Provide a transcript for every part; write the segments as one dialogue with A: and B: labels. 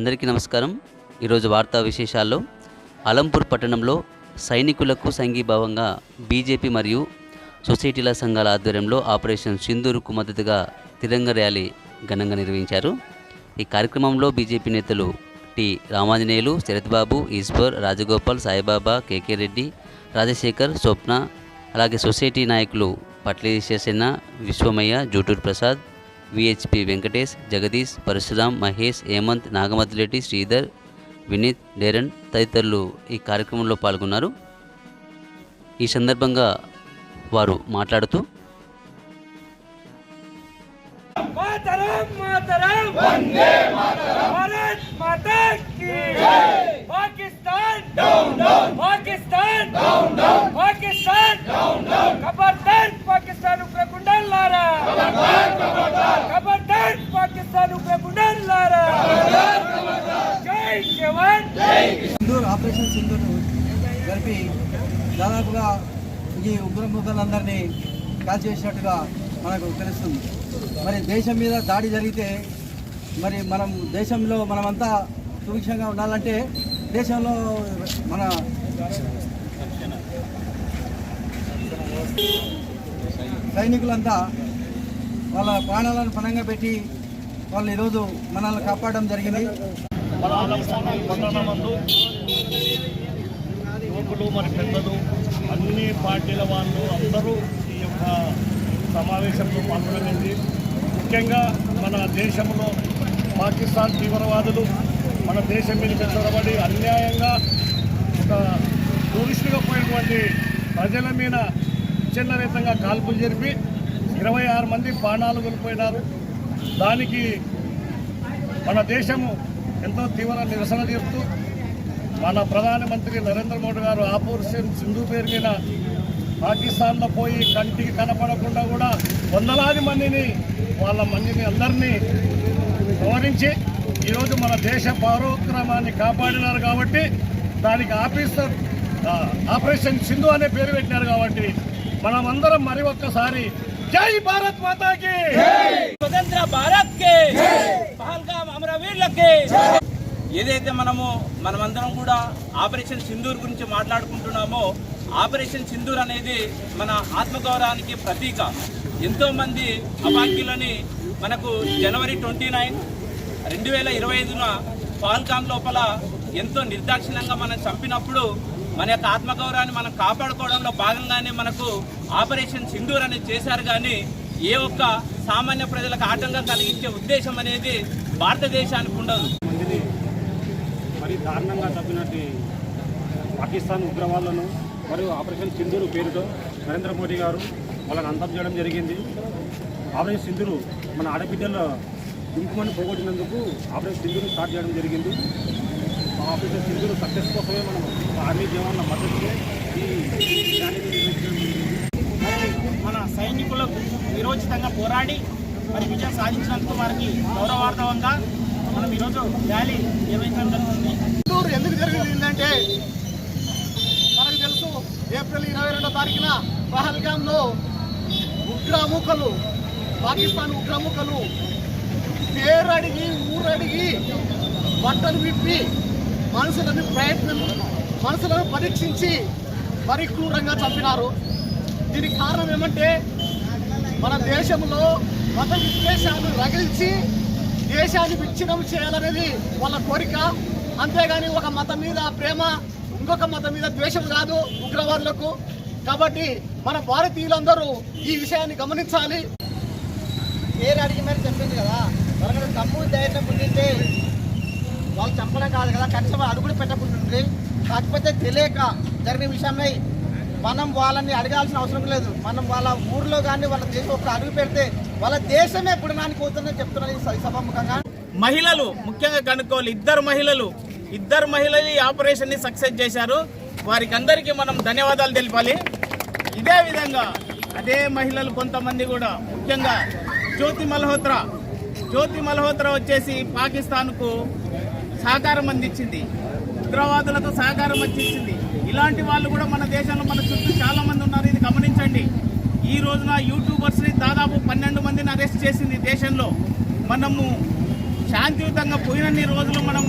A: అందరికీ నమస్కారం. ఈరోజు వార్తా విశేషాల్లో అలంపూర్ పట్టణంలో సైనికులకు సంఘీభావంగా బీజేపీ మరియు సొసైటీల సంఘాల ఆధ్వర్యంలో ఆపరేషన్ సింధూరుకు మద్దతుగా తిరంగ ర్యాలీ ఘనంగా నిర్వహించారు. ఈ కార్యక్రమంలో బీజేపీ నేతలు T Ramanjaneyulu Sarathbabu Eshwar Rajagopal Saibaba K K Reddy Rajasekhar Swapna అలాగే సొసైటీ నాయకులు పట్లి శేషన్న విశ్వమయ్య జూటూరు ప్రసాద్ విహెచ్పి వెంకటేష్ జగదీష్ పరశురాం మహేష్ హేమంత్ నాగమతిరెడ్డి శ్రీధర్ వినీత్ డేరన్ తదితరులు ఈ కార్యక్రమంలో పాల్గొన్నారు. ఈ సందర్భంగా వారు మాట్లాడుతూ
B: మాతరం మాతరం! వందే పాకిస్తాన్
C: సింధూర్ ఆపరేషన్ సింధూర్ జరిపి దాదాపుగా ఈ ఉగ్రముఖలందరినీ కాల్చేసినట్టుగా మనకు తెలుస్తుంది. మరి దేశం మీద దాడి జరిగితే మరి మనం దేశంలో మనమంతా సుభిక్షంగా ఉండాలంటే దేశంలో మన సైనికులంతా వాళ్ళ ప్రాణాలను పణంగా పెట్టి వాళ్ళు ఈరోజు మనల్ని కాపాడడం జరిగింది.
D: యువకులు మరి పెద్దలు అన్ని పార్టీల వాళ్ళు అందరూ ఈ యొక్క సమావేశంలో పాల్గొనలేదు ముఖ్యంగా మన దేశంలో పాకిస్తాన్ తీవ్రవాదులు మన దేశం మీద చొరబడి అన్యాయంగా ఒక టూరిస్టుగా పోయినటువంటి ప్రజల మీద విచ్ఛిన్నరీతంగా కాల్పులు జరిపి ఇరవై ఆరు మంది ప్రాణాలు కోల్పోయినారు. దానికి మన దేశము ఎంతో తీవ్ర నిరసన చెప్తూ మన ప్రధానమంత్రి నరేంద్ర మోడీ గారు ఆపరేషన్ సింధు పేరు మీద పాకిస్తాన్లో పోయి కంటికి కనపడకుండా కూడా వందలాది మందిని వాళ్ళ మందిని అందరినీ గౌరవించి ఈరోజు మన దేశ పౌరోక్రమాన్ని కాపాడినారు కాబట్టి దానికి ఆఫీసర్ ఆపరేషన్ సింధు అనే పేరు పెట్టినారు కాబట్టి మనమందరం మరి ఒక్కసారి జై భారత్ మాతాకి!
B: స్వతంత్ర భారత్ కే పహల్గాం అమరవీరులకి ఏదైతే మనము మనమందరం కూడా ఆపరేషన్ సింధూర్ గురించి మాట్లాడుకుంటున్నామో ఆపరేషన్ సింధూర్ అనేది మన ఆత్మగౌరవానికి ప్రతీక. ఎంతో మంది మనకు జనవరి ట్వంటీ నైన్ రెండు వేల ఇరవై ఐదున పాల్కాన్ లోపల ఎంతో నిర్దాక్షిణ్యంగా మనం చంపినప్పుడు మన యొక్క ఆత్మగౌరవాన్ని మనం కాపాడుకోవడంలో భాగంగానే మనకు ఆపరేషన్ సింధూర్ అనేది చేశారు కానీ ఏ ఒక్క సామాన్య ప్రజలకు ఆటంకం కలిగించే ఉద్దేశం అనేది భారతదేశానికి ఉండదు.
D: మందిని మరి దారుణంగా తప్పినట్టు పాకిస్తాన్ ఉగ్రవాదులను మరియు ఆపరేషన్ సింధూరు పేరుతో నరేంద్ర మోడీ గారు వాళ్ళని అంతం చేయడం జరిగింది. ఆపరేషన్ సింధూరు మన ఆడబిడ్డల గుంపుమని పోగొట్టినందుకు ఆపరేషన్ సింధూరు స్టార్ట్ చేయడం జరిగింది. సింధూరు సక్సెస్ కోసమే మనం ఆర్మీ జవాన్ల మద్దతుగా
E: మరి మన సైనికులకు విరోచితంగా పోరాడి మరి విజయం సాధించినందుకు వారికి గౌరవార్థవంగా మనం ఈరోజు ర్యాలీ నిర్వహించడం జరుగుతుంది
F: టూర్ ఎందుకు జరిగిందంటే మనకు తెలుసు ఏప్రిల్ ఇరవై రెండో తారీఖున పహల్గాంలో ఉగ్రముఖలు పాకిస్తాన్ ఉగ్రముఖలు పేరడిగి ఊరడిగి బట్టలు విప్పి మనుషులను ప్రయత్నం మనుషులను పరీక్షించి మరి క్రూరంగా చంపినారు. దీనికి కారణం ఏమంటే మన దేశంలో మత విద్వేషాలు రగిల్చి దేశాన్ని విచ్ఛిన్నం చేయాలనేది వాళ్ళ కోరిక. అంతేగాని ఒక మతం మీద ప్రేమ ఇంకొక మతం మీద ద్వేషం కాదు ఉగ్రవాదులకు. కాబట్టి మన భారతీయులందరూ ఈ విషయాన్ని గమనించాలి.
G: పేరు అడిగి మరి చెప్పింది కదా? మనకు తమ్ము ధైర్యం పుట్టింటే వాళ్ళు చంపడం కాదు కదా కనీసం అడుగులు పెట్టకుంటుంది కాకపోతే తెలియక జరిగిన విషయమై మనం వాళ్ళని అడగాల్సిన అవసరం లేదు. మనం వాళ్ళ ఊర్లో కానీ వాళ్ళ దేశం ఒక అడుగు పెడితే వాళ్ళ దేశమే పుడనానికి పోతుందని చెప్తున్నది ఈ సభాముఖంగా
E: మహిళలు ముఖ్యంగా కనుక్కోవాలి. ఇద్దరు మహిళలు ఇద్దరు మహిళలు ఈ ఆపరేషన్ని సక్సెస్ చేశారు. వారికి అందరికీ మనం ధన్యవాదాలు తెలిపాలి. ఇదే విధంగా అదే మహిళలు కొంతమంది కూడా ముఖ్యంగా జ్యోతి మల్హోత్రా. జ్యోతి మల్హోత్రా వచ్చేసి పాకిస్తాన్కు సహకారం అందించింది. ఉగ్రవాదులతో సహకారం అందించింది ఇలాంటి వాళ్ళు కూడా మన దేశంలో మన చుట్టూ చాలా మంది ఉన్నారు. ఇది గమనించండి. ఈ రోజున యూట్యూబర్స్ని దాదాపు పన్నెండు మందిని అరెస్ట్ చేసింది దేశంలో. మనము శాంతియుతంగా పోయినన్ని రోజులు మనం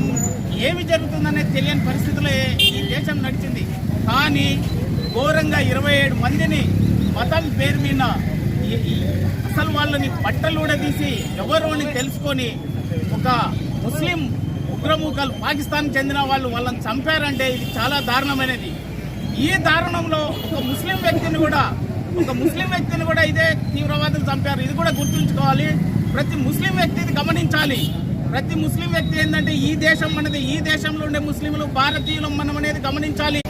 E: ఏమి జరుగుతుందనేది తెలియని పరిస్థితులే ఈ దేశం నడిచింది. కానీ ఘోరంగా ఇరవై ఏడు మందిని మతం పేరు మీద అసలు వాళ్ళని బట్టలు కూడా తీసి ఎవరు అని తెలుసుకొని ఒక ముస్లిం ఉగ్రముఖాలు పాకిస్తాన్ చెందిన వాళ్ళు వాళ్ళని చంపారంటే ఇది చాలా దారుణమైనది. ఈ దారుణంలో ఒక ముస్లిం వ్యక్తిని కూడా ఒక ముస్లిం వ్యక్తిని కూడా ఇదే తీవ్రవాదులు చంపారు. ఇది కూడా గుర్తుంచుకోవాలి. ప్రతి ముస్లిం వ్యక్తి ఇది గమనించాలి. ప్రతి ముస్లిం వ్యక్తి ఏంటంటే ఈ దేశం అనేది ఈ దేశంలో ఉండే ముస్లింలు భారతీయులు మనం అనేది గమనించాలి.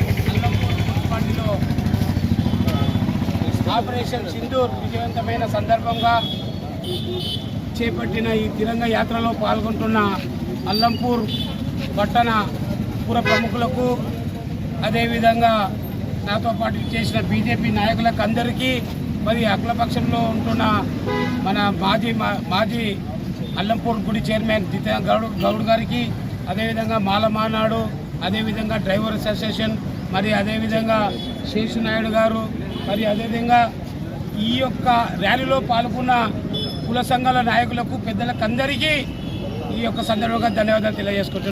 H: ఆపరేషన్ సింధూర్ విజయవంతమైన సందర్భంగా చేపట్టిన ఈ తిరంగ యాత్రలో పాల్గొంటున్న అల్లంపూర్ పట్టణ పుర ప్రముఖులకు అదేవిధంగా నాతో పాటు చేసిన బీజేపీ నాయకులకు అందరికీ మరి అఖిలపక్షంలో ఉంటున్న మన మాజీ మా- మాజీ అల్లంపూర్ గుడి చైర్మన్ జితే గౌడ్ గౌడ్ గారికి అదేవిధంగా మాలమానాడు అదేవిధంగా డ్రైవర్ అసోసియేషన్ మరి అదేవిధంగా శేషు నాయుడు గారు మరి అదేవిధంగా ఈ యొక్క ర్యాలీలో పాల్గొన్న కుల సంఘాల నాయకులకు పెద్దలకు అందరికీ ఈ యొక్క సందర్భంగా ధన్యవాదాలు తెలియజేసుకుంటున్నాను.